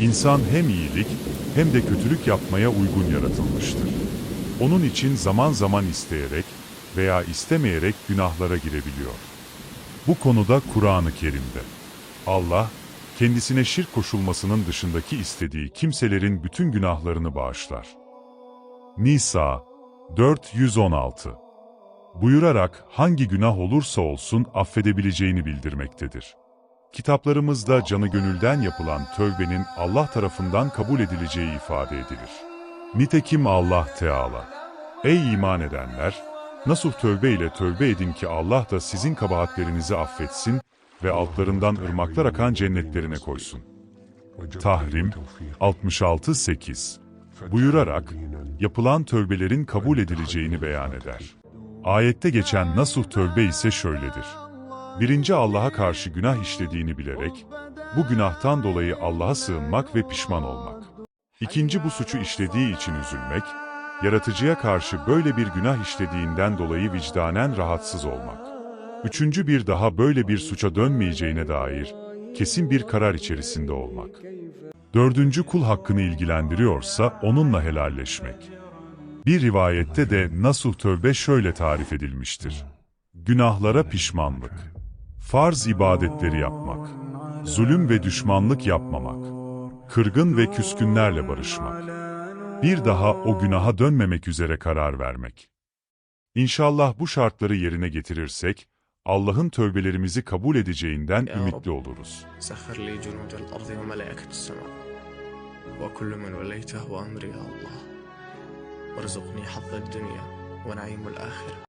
İnsan hem iyilik hem de kötülük yapmaya uygun yaratılmıştır. Onun için zaman zaman isteyerek veya istemeyerek günahlara girebiliyor. Bu konuda Kur'an-ı Kerim'de Allah, kendisine şirk koşulmasının dışındaki istediği kimselerin bütün günahlarını bağışlar. Nisa 416 Buyurarak hangi günah olursa olsun affedebileceğini bildirmektedir. Kitaplarımızda canı gönülden yapılan tövbenin Allah tarafından kabul edileceği ifade edilir. Nitekim Allah Teala, Ey iman edenler! Nasuh tövbe ile tövbe edin ki Allah da sizin kabahatlerinizi affetsin ve altlarından ırmaklar akan cennetlerine koysun. Tahrim 66-8 Buyurarak, yapılan tövbelerin kabul edileceğini beyan eder. Ayette geçen nasuh tövbe ise şöyledir. Birinci Allah'a karşı günah işlediğini bilerek, bu günahtan dolayı Allah'a sığınmak ve pişman olmak. İkinci bu suçu işlediği için üzülmek, yaratıcıya karşı böyle bir günah işlediğinden dolayı vicdanen rahatsız olmak. Üçüncü bir daha böyle bir suça dönmeyeceğine dair kesin bir karar içerisinde olmak. Dördüncü kul hakkını ilgilendiriyorsa onunla helalleşmek. Bir rivayette de nasuh tövbe şöyle tarif edilmiştir. Günahlara pişmanlık, farz ibadetleri yapmak, zulüm ve düşmanlık yapmamak, kırgın ve küskünlerle barışmak, bir daha o günaha dönmemek üzere karar vermek. İnşallah bu şartları yerine getirirsek, Allah'ın tövbelerimizi kabul edeceğinden Ya ümitli Rab. oluruz. سخر لي جنود الأرض وملائكة السماء وكل من وليته وأمري يا الله وارزقني حظ الدنيا ونعيم الآخرة